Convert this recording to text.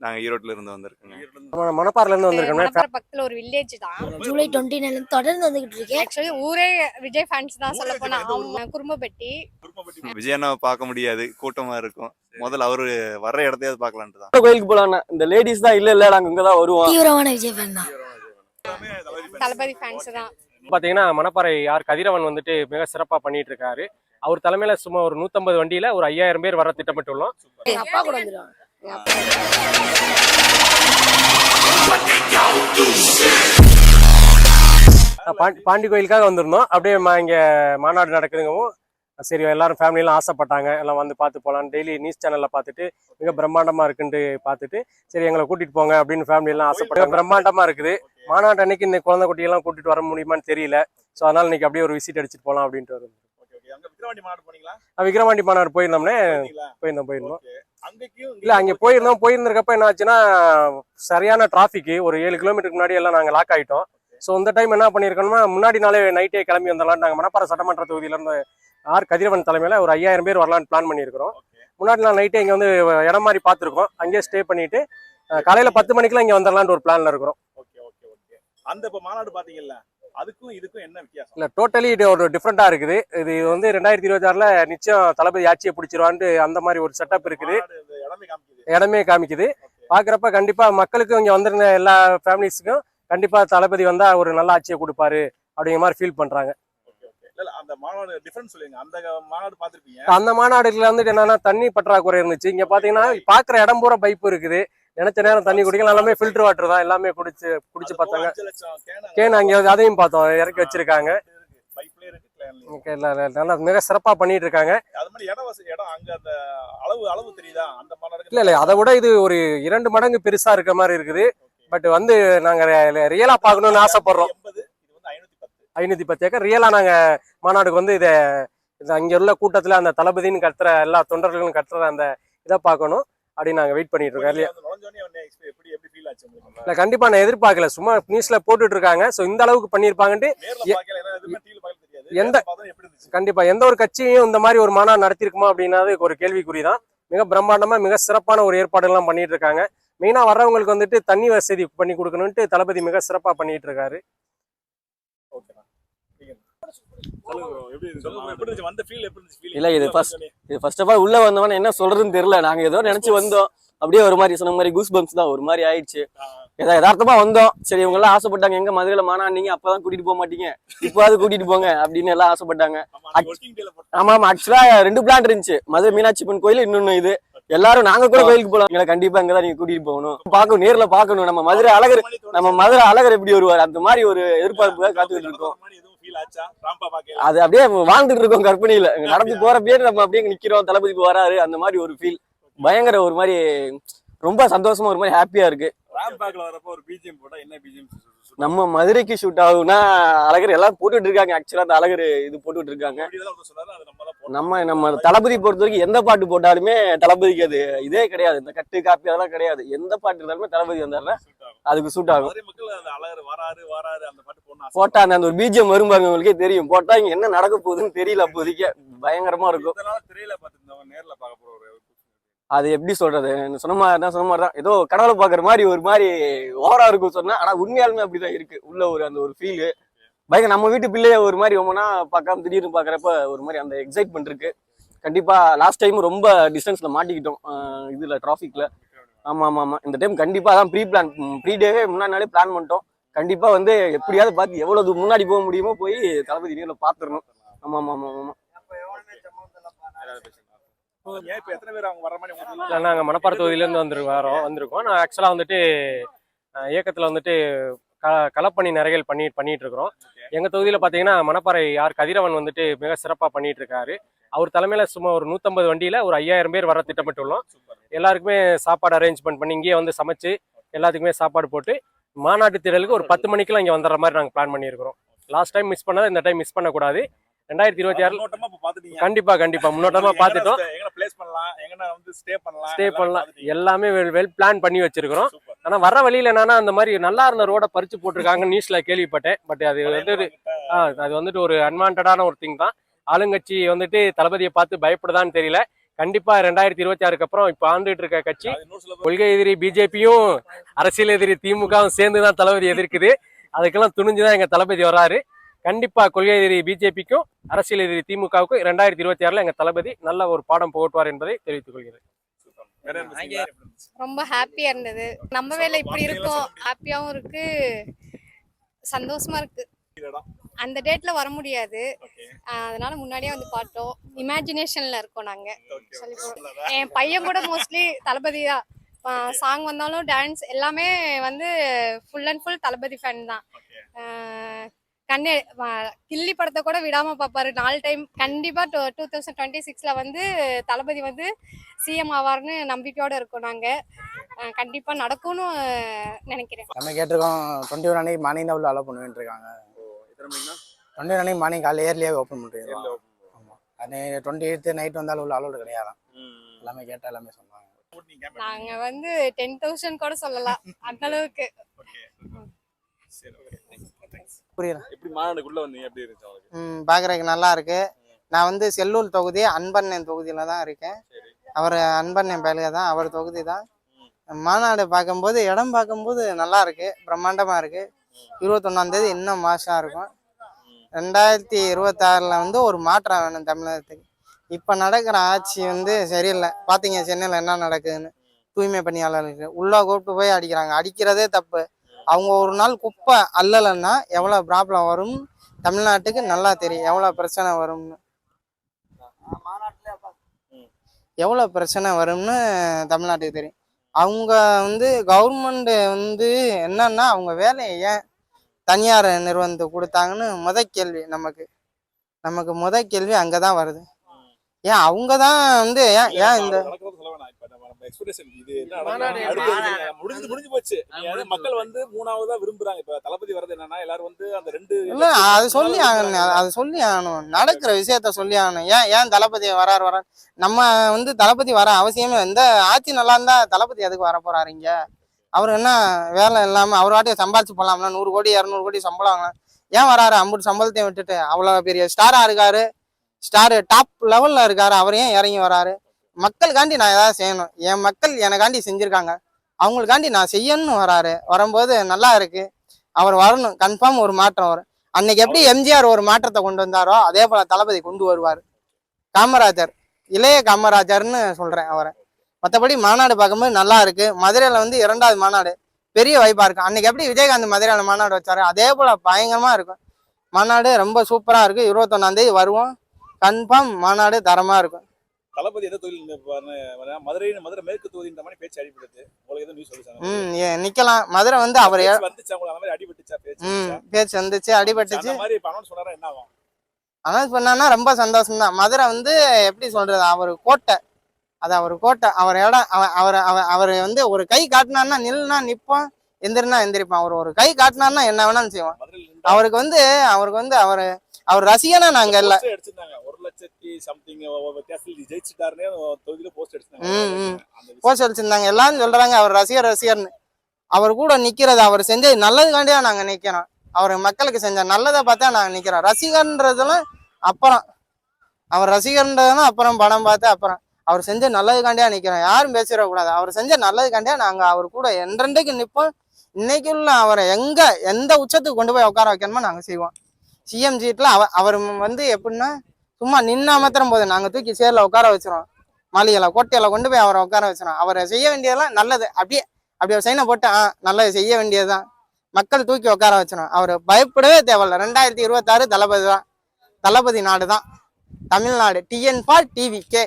நாங்க ஈரோட்ல இருந்து வந்திருக்கோங்க. மணப்பாறைல இருந்து வந்திருக்கோம் மணப்பாறை பக்கத்துல ஒரு வில்லேஜ் தான். ஜூலை டுவெண்ட்டி நைன்ல தொடர்ந்து வந்துகிட்டு இருக்கேன். ஆக்சுவலி ஊரே விஜய் ஃபேன்ஸ் தான் சொல்ல போனா. குறும்பப்பட்டி. விஜயண்ணாவை பார்க்க முடியாது. கூட்டமா இருக்கும். முதல்ல அவரு வர்ற இடத்தையாவது பார்க்கலான்ட்டு தான். கோயிலுக்கு போலாம் இந்த லேடிஸ் தான் இல்ல இல்ல நாங்க இங்கதான் வருவோம். தீவிரமான விஜய் ஃபேன் தான். தளபதி ஃபேன்ஸ் தான். பாத்தீங்கன்னா மணப்பாறை யார்? கதிரவன் வந்துட்டு மிக சிறப்பா பண்ணிட்டு இருக்காரு. அவர் தலைமையில சும்மா ஒரு நூத்தம்பது வண்டியில ஒரு ஐயாயிரம் பேர் வர திட்டமிட்டுள்ளோம். அப்பா கூட அஹ் பாண்டி- பாண்டி கோயிலுக்காக வந்திருந்தோம். அப்படியே இங்க மாநாடு நடக்குதுங்கவும் சரி எல்லாரும் ஃபேமிலியெல்லாம் ஆசைப்பட்டாங்க. எல்லாம் வந்து பார்த்து போகலாம். டெய்லி நியூஸ் சேனல்ல பார்த்துட்டு மிக பிரம்மாண்டமா இருக்குன்ட்டு பார்த்துட்டு சரி எங்களை கூட்டிட்டு போங்க அப்படின்னு ஃபேமிலி எல்லாம் ஆசைப்பட்டாங்க. பிரம்மாண்டமா இருக்குது. மாநாடு அன்னைக்கு இந்த குழந்தை குட்டியெல்லாம் கூட்டிட்டு வர முடியுமான்னு தெரியல. ஸோ அதனால இன்னைக்கு அப்படியே ஒரு விசிட் அடிச்சுட்டு போகலாம் அப்படின்ட்டு அங்க விக்ரவாண்டி மாநாடு போனீங்களா? அஹ் விக்ரவாண்டி மாநாடு போயிருந்தோம்னே? போயிருந்தோம் போயிருந்தோம். இல்ல அங்க போயிருந்தோம். போயிருந்திருக்கப்ப என்ன ஆச்சுன்னா சரியான டிராஃபிக் ஒரு ஏழு கிலோமீட்டருக்கு முன்னாடி எல்லாம் நாங்க லாக் ஆயிட்டோம். ஸோ இந்த டைம் என்ன பண்ணிருக்கோம்னா முன்னாடி நாளே நைட்டே கிளம்பி வந்துடலாம் நாங்க மணப்பாறை சட்டமன்ற தொகுதியில இருந்து ஆர். கதிரவன் தலைமையில ஒரு ஐயாயிரம் பேர் வரலான்னு பிளான் பண்ணியிருக்கிறோம். முன்னாடி நாள் நைட்டே இங்க வந்து இடம் மாதிரி பார்த்துருக்கோம். அங்கேயே ஸ்டே பண்ணிட்டு காலையில பத்து மணிக்கெல்லாம் இங்க வந்துடலான்னு ஒரு பிளான்ல இருக்கிறோம். Okay okay okay. அந்த இப்ப மாநாடு பாத்தீங்கல்ல? அதுக்கும் இதுக்கும் என்ன வித்தியாசம்? இல்ல டோட்டலி இது ஒரு டிஃப்ரெண்டா இருக்குது. இது வந்து ரெண்டாயிரத்தி இருபத்தி ஆறுல நிச்சயம் தளபதி ஆட்சியை பிடிச்சிருவான்ட்டு அந்த மாதிரி ஒரு செட்டப் இருக்குது. இடமே காமிக்குது. பாக்குறப்ப கண்டிப்பா மக்களுக்கும் இங்க வந்திருந்த எல்லா ஃபேமிலிஸுக்கும் கண்டிப்பா தளபதி வந்தா ஒரு நல்ல ஆட்சியை கொடுப்பாரு அப்படிங்கிற மாதிரி ஃபீல் பண்றாங்க. அந்த மாநாடுல வந்துட்டு என்னன்னா தண்ணி பற்றாக்குறை இருந்துச்சு. இங்க பாத்தீங்கன்னா பாக்குற இடம் பூரா பைப் இருக்குது. நினைச்ச நேரம் தண்ணி குடிக்கலாம் எல்லாமே ஃபில்டர் வாட்டர் தான் எல்லாமே குடிச்சு குடிச்சு பார்த்தாங்க. கேன் அங்கே அதையும் பார்த்தோம் இறக்கி வச்சிருக்காங்க. நல்லா மிக சிறப்பா பண்ணிட்டு இருக்காங்க. இல்ல இல்ல அதை விட இது ஒரு இரண்டு மடங்கு பெருசா இருக்க மாதிரி இருக்குது. பட் வந்து நாங்க ரியலா பார்க்கணும்னு ஆசைப்படுறோம். ஐநூத்தி பத்து. ஏக்கர். ரியலா நாங்க மாநாடுக்கு வந்து இதை அங்க உள்ள கூட்டத்துல அந்த தளபதின்னு கத்துற எல்லா தொண்டர்களும் கத்துற அந்த இதை பார்க்கணும். அப்படின்னு நாங்க வெயிட் பண்ணிட்டு இருக்கோம். இல்லையா இல்ல கண்டிப்பா நான் எதிர்பார்க்கல. சும்மா நியூஸ்ல போட்டுட்டு இருக்காங்க. சோ இந்த அளவுக்கு தெரியாது. எந்த- கண்டிப்பா. எந்த ஒரு கட்சியும் இந்த மாதிரி ஒரு மாநாடு நடத்திருக்குமா அப்படின்னாது ஒரு கேள்விக்குறி தான் மிக பிரம்மாண்டமா மிக சிறப்பான ஒரு ஏற்பாடுகள்லாம் பண்ணிட்டு இருக்காங்க. மெயினா வர்றவங்களுக்கு வந்துட்டு தண்ணி வசதி பண்ணி கொடுக்கணும்ட்டு தளபதி மிக சிறப்பா பண்ணிட்டு இருக்காரு. நீங்க? இல்ல, இது. இது ஃபர்ஸ்ட் ஆஃப் ஆல் உள்ள வந்தவன என்ன சொல்றதுன்னு தெரியல. நாங்க ஏதோ நினைச்சு வந்தோம். அப்படியே ஒரு மாதிரி சொன்ன மாதிரி கூஸ் பம்ப்ஸ் தான். ஒரு மாதிரி ஆயிடுச்சு. ஏதா யதார்த்தமா வந்தோம். சரி இவங்க எல்லாம் ஆசைப்பட்டாங்க. எங்க மதுரையில மாநாடுனீங்க அப்பதான் கூட்டிட்டு போக மாட்டீங்க. இப்போவாது கூட்டிட்டு போங்க அப்படின்னு எல்லாம் ஆசைப்பட்டாங்க. ஆமா, ஆமா ஆக்சுவலா ரெண்டு பிளான் இருந்துச்சு. மதுரை மீனாட்சி அம்மன் கோயில் இன்னொன்னு இது. எல்லாரும் நாங்க கூட கோயிலுக்கு போலாம். எங்களை கண்டிப்பா இங்கதான் நீங்க கூட்டிட்டு போகணும். பார்க்கணும் நேர்ல பார்க்கணும். நம்ம மதுரை அழகர். நம்ம மதுரை அழகர் எப்படி வருவார்? அந்த மாதிரி ஒரு எதிர்பார்ப்புக்காக காத்துக்கிட்டு இருக்கோம். அது அப்படியே வாழ்ந்துட்டு இருக்கோம் கற்பனையில நடந்து போறப்பயே நம்ம அப்படியே நிக்கிறோம் தளபதி வராரு அந்த மாதிரி ஒரு ஃபீல் பயங்கர ஒரு மாதிரி ரொம்ப சந்தோஷமா ஒரு மாதிரி ஹாப்பியா இருக்கு. ராம்பாக்ல வரப்போ ஒரு BGM போட்டா என்ன சு- நம்ம மதுரைக்கு ஷூட் ஆகும்னா அழகர் எல்லாம் போட்டுட்டு இருக்காங்க. ஆக்சுவலா அந்த அழகர் இது போட்டுட்டு இருக்காங்க. நம்ம. நம்ம தளபதி பொறுத்த வரைக்கும் எந்த பாட்டு போட்டாலுமே தளபதிக்கு அது இதே கிடையாது. இந்த கட்டு காப்பி அதெல்லாம் கிடையாது. எந்த பாட்டு இருந்தாலுமே தளபதி வந்தாருன்னா. அதுக்கு சூட் ஆகும். பாட்டு அந்த ஒரு பிஜிஎம் வரும் பாருங்க உங்களுக்கே தெரியும். போட்டா இங்க என்ன நடக்க போகுதுன்னு தெரியல அப்போதைக்கு. பயங்கரமா இருக்கும். அது எப்படி சொல்றது? சொன்ன மாதிரி தான் சொன்ன மாதிரி தான். ஏதோ கடவுளை பாக்குற மாதிரி ஒரு மாதிரி ஓவரா இருக்கும் சொன்னா ஆனா உண்மையாலுமே அப்படிதான் இருக்கு. உள்ள ஒரு அந்த ஒரு ஃபீல் பயங்கர நம்ம வீட்டு பிள்ளைய ஒரு மாதிரி ஒவ்வொன்றா பார்க்காம திடீர்னு பாக்குறப்ப ஒரு மாதிரி அந்த எக்ஸைட்மெண்ட் இருக்கு. கண்டிப்பா லாஸ்ட் டைம் ரொம்ப டிஸ்டன்ஸ்ல மாட்டிக்கிட்டோம் இதுல டிராஃபிக்ல ஆமா ஆமா ஆமா. இந்த டைம் கண்டிப்பா தான் ப்ரீ பிளான் ப்ரீ டேவே முன்னாடி நாளே பிளான் பண்ணிட்டோம். கண்டிப்பா வந்து எப்படியாவது பார்த்து எவ்வளவு முன்னாடி போக முடியுமோ போய் தளபதி நேரில் பார்த்துடணும். ஆமா ஆமா ஆமா ஆமா ஏன் இப்ப எத்தனை பேர் அவங்க வர மாதிரி உங்களுக்கு இல்ல, நாங்க மணப்பாறை தொகுதியில இருந்து வந்து வரோம் வந்திருக்கோம். நான் ஆக்சுவலா வந்துட்டு இயக்கத்துல வந்துட்டு க- களப்பணி நிறைகள் பண்ணி பண்ணிட்டு இருக்கிறோம் எங்க தொகுதியில பாத்தீங்கன்னா மணப்பாறை யார் கதிரவன் வந்துட்டு மிக சிறப்பா பண்ணிட்டு இருக்காரு அவர் தலைமையில சும்மா ஒரு நூத்தம்பது வண்டியில ஒரு ஐயாயிரம் பேர் வர திட்டமிட்டுள்ளோம். எல்லாருக்குமே சாப்பாடு அரேஞ்ச்மெண்ட் பண்ணி இங்கேயே வந்து சமைச்சு எல்லாத்துக்குமே சாப்பாடு போட்டு மாநாட்டு திடலுக்கு ஒரு பத்து மணிக்கெல்லாம் இங்க வந்துடுற மாதிரி நாங்க பிளான் பண்ணியிருக்கிறோம். லாஸ்ட் டைம் மிஸ் பண்ணதை இந்த டைம் மிஸ் பண்ணக்கூடாது. ரெண்டாயிரத்தி இருபத்தி ஆறு கண்டிப்பா கண்டிப்பா. முன்னோட்டமா வந்து ஸ்டே பண்ணலாம் எல்லாமே வெல் வெல் பிளான் பண்ணி வச்சிருக்கிறோம். ஆனா வர வழியில என்னன்னா அந்த மாதிரி நல்லா இருந்த ரோட பறிச்சு போட்டிருக்காங்க நியூஸ்ல கேள்விப்பட்டேன். பட் அது வந்து ஒரு- ஆ, அது வந்துட்டு ஒரு அன்வான்டான ஒரு திங் தான். ஆளுங்கட்சி வந்துட்டு தளபதியை பார்த்து பயப்படுதான்னு தெரியல. கண்டிப்பா ரெண்டாயிரத்தி இருபத்தி ஆறுக்கு அப்புறம் இப்ப ஆண்டுகிட்டு இருக்க கட்சி. கொள்கை எதிரி பிஜேபியும் அரசியல் எதிரி திமுகவும் சேர்ந்து தான் தளபதி எதிர்க்குது. அதுக்கெல்லாம் துணிஞ்சுதான் எங்க தளபதி வராரு கண்டிப்பா கொள்கை எதிரி பிஜேபிக்கும் அரசியல் எதிரி திமுகவுக்கும் ரெண்டாயிரத்தி இருபத்தி ஆறுல எங்க தளபதி நல்ல ஒரு பாடம் புகட்டுவார் என்பதை தெரிவித்துக் கொள்கிறேன் ரொம்ப ஹாப்பியா இருந்தது. நம்ம வேலை இப்படி இருக்கும். ஹாப்பியாவும் இருக்கு. சந்தோஷமா இருக்கு. அந்த டேட்ல வர முடியாது. அதனால முன்னாடியே வந்து பார்த்தோம். இமேஜினேஷன்ல இருக்கோம் நாங்க. என் பையன் கூட மோஸ்ட்லி தளபதி தான். சாங் வந்தாலும் டான்ஸ் எல்லாமே வந்து full and full Thalapathy fan தான். கண்ணே கில்லி படத்தை கூட விடாம பார்ப்பாரு நாலு டைம் கண்டிப்பா டூ டூ தௌசண்ட் டுவெண்ட்டி சிக்ஸ்ல வந்து தளபதி வந்து சிஎம் ஆவார்னு நம்பிக்கையோட இருக்கோம் நாங்க. ஆஹ் கண்டிப்பா நடக்கும்னு நினைக்கிறேன். நம்ம கேட்டிருக்கோம் டுவெண்ட்டி ஒன் அன்னைக்கு மார்னிங் தான் உள்ள அலோவ் பண்ணுவேன் இருக்காங்க? டுவெண்ட்டி ஒன் அன்னைக்கு மார்னிங் காலையில் ஏர்லியாக ஓப்பன் பண்ணுவோம். ஆமாம் அது டுவெண்ட்டி எயித்து நைட் வந்தாலும் உள்ள அலோடு கிடையாது ம். எல்லாமே கேட்டால் எல்லாமே சொன்னாங்க. நீங்க வந்து டென் தௌசண்ட் கூட சொல்லலாம். அந்த அளவுக்கு. புரியுது எப்படி மாநாடுக்குள்ள வந்தீங்க? எப்படி இருந்துச்சு உங்களுக்கு ம் பார்க்குறதுக்கு நல்லா இருக்கு. நான் வந்து செல்லூர் தொகுதி அன்பண்ணன் தொகுதியில தான் இருக்கேன். அவர் அன்பண்ணன் பேலுக தான் அவர் தொகுதி தான். மாநாடு பார்க்கும்போது இடம் பார்க்கும்போது நல்லா இருக்கு பிரம்மாண்டமா இருக்கு. இருபத்தொன்னாம் தேதி இன்னும் மாசம் இருக்கும். ரெண்டாயிரத்தி இருபத்தாறுல வந்து ஒரு மாற்றம் வேணும் தமிழகத்துக்கு. இப்போ நடக்கிற ஆட்சி வந்து சரியில்லை. பார்த்தீங்க சென்னையில் என்ன நடக்குதுன்னு. தூய்மை பணியாளர்களுக்கு. உள்ள கூப்பிட்டு போய் அடிக்கிறாங்க. அடிக்கிறதே தப்பு. அவங்க ஒரு நாள் குப்பை அள்ளலைன்னா எவ்வளோ ப்ராப்ளம் வரும்? தமிழ்நாட்டுக்கு நல்லா தெரியும். எவ்வளோ பிரச்சனை வரும்னு எவ்வளோ பிரச்சனை வரும்னு தமிழ்நாட்டுக்கு தெரியும். அவங்க வந்து கவர்மெண்ட் வந்து என்னன்னா அவங்க வேலையை ஏன் தனியார் நிறுவனத்துக்கு கொடுத்தாங்கன்னு முத கேள்வி நமக்கு. நமக்கு முத கேள்வி அங்கே தான் வருது ஏன் அவங்க தான் வந்து ஏன் ஏன் இந்த expectation இது என்ன? முடிஞ்சு முடிஞ்சு போச்சு. மக்கள் வந்து மூணாவதா விரும்புறாங்க. இப்ப தளபதி வர்றது என்னன்னா எல்லாரும் வந்து அந்த ரெண்டு இல்ல அது சொல்லி ஆகணும். அது சொல்லி ஆகணும். நடக்கிற விஷயத்த சொல்லி ஆகணும். ஏன் ஏன் தளபதி வரார் வரார்? நம்ம வந்து தளபதி வர அவசியமே இந்த ஆட்சி நல்லா இருந்தா தளபதி எதுக்கு வர போறாரு இங்க? அவர் என்ன வேலை இல்லாம அவர் வாட்டியை சம்பாதிச்சு போலாம்ல நூறு கோடி இரநூறு கோடி சம்பளம் வாங்கலாம். ஏன் வராரு? ஐம்பது சம்பளத்தையும் விட்டுட்டு அவ்வளவு பெரிய ஸ்டாரா இருக்காரு. ஸ்டார் டாப் லெவல்ல இருக்காரு. அவர் ஏன் இறங்கி வராரு? மக்களுக்காண்டி நான் ஏதாவது செய்யணும். என் மக்கள் எனக்காண்டி செஞ்சிருக்காங்க. அவங்களுக்காண்டி நான் செய்யணும்னு வராரு. வரும்போது நல்லா இருக்கு. அவர் வரணும். கன்ஃபார்ம் ஒரு மாற்றம் வரும். அன்னைக்கு எப்படி எம்ஜிஆர் ஒரு மாற்றத்தை கொண்டு வந்தாரோ அதே போல தளபதி கொண்டு வருவார். காமராஜர். இளைய காமராஜர்னு சொல்றேன் அவரை. மற்றபடி மாநாடு பார்க்கும்போது நல்லா இருக்கு. மதுரையில வந்து இரண்டாவது மாநாடு. பெரிய வைப்பா இருக்கு. அன்னைக்கு எப்படி விஜயகாந்த் மதுரையில மாநாடு வச்சாரு அதே போல பயங்கரமா இருக்கும். மாநாடு ரொம்ப சூப்பரா இருக்கு. இருபத்தொன்னாம் தேதி வருவோம். கன்ஃபார்ம் மாநாடு தரமா இருக்கும். தளபதி எந்த வர- மதுரை மதுரை மேற்கு தொகுதின்ற மாதிரி பேச்சு அடிபடுது உங்களுக்கு எதுவும் நியூஸ் சொல்லிச்சாங்க நிக்கலாம். மதுரை வந்து அவர் வந்துச்சா அந்த மாதிரி அடிபட்டுச்சா பேச்சு? பேச்சு வந்துச்சு அடிபட்டுச்சு. மாதிரி இப்ப பண்ணாரா என்ன ஆகும்? அனௌன்ஸ் பண்ணான்னா ரொம்ப சந்தோஷம் தான் மதுரை வந்து எப்படி சொல்றது அவர் கோட்டை. அது அவர் கோட்டை. அவர் இடம் அவ- அவர் அவர் வந்து ஒரு கை காட்டினார்னா நில்லுனா நிற்போம் எந்திரினா எந்திரிப்பான் அவர் ஒரு கை காட்டினார்னா என்ன வேணாலும் செய்வான் நின்று அவருக்கு வந்து அவருக்கு வந்து அவர் அவர் ரசிகனா நாங்க இல்ல. லட்சத்தி சம்திங் வித்தியாசத்தில் ஜெயிச்சுட்டாருன்னே தொகுதியில போஸ்ட். அடிச்சிருந்தாங்க. போஸ்ட் அடிச்சிருந்தாங்க. எல்லாரும் சொல்றாங்க அவர் ரசிகர் ரசிகர்னு. அவர் கூட நிக்கிறது அவர் செஞ்சது நல்லதுக்காண்டியா நாங்க நிக்கிறோம். அவர் மக்களுக்கு செஞ்ச நல்லதை பார்த்தா நாங்க நிக்கிறோம். ரசிகர்ன்றதெல்லாம் அப்புறம். அவர் ரசிகர்ன்றதுலாம் அப்புறம் படம் பார்த்து அப்புறம். அவர் செஞ்ச நல்லதுக்காண்டியா நிக்கிறோம். யாரும் பேசிடக்கூடாது. அவர் செஞ்ச நல்லதுக்காண்டியா நாங்க அவர் கூட என்றென்றைக்கு நிற்போம் இன்னைக்குள்ள அவரை எங்க எந்த உச்சத்துக்கு கொண்டு போய் உட்கார வைக்கணுமோ நாங்க செய்வோம். சிஎம் சீட்ல அவர் அவர் வந்து எப்படின்னா சும்மா நின்னா மாத்திரம் போது நாங்க தூக்கி சேர்ல உட்கார வச்சிரும் மாளிகையில கோட்டையில கொண்டு போய் அவரை உட்கார வச்சிரும் அவரை செய்ய வேண்டியதெல்லாம் நல்லது. அப்படியே அப்படி ஒரு சைனை போட்டு ஆ நல்லது செய்ய வேண்டியதுதான். மக்கள் தூக்கி உட்கார வச்சிரும் அவர் பயப்படவே தேவையில்ல. ரெண்டாயிரத்தி இருபத்தாறு தளபதி தான். தளபதி நாடு தான். Tamil Nadu. TN for TV K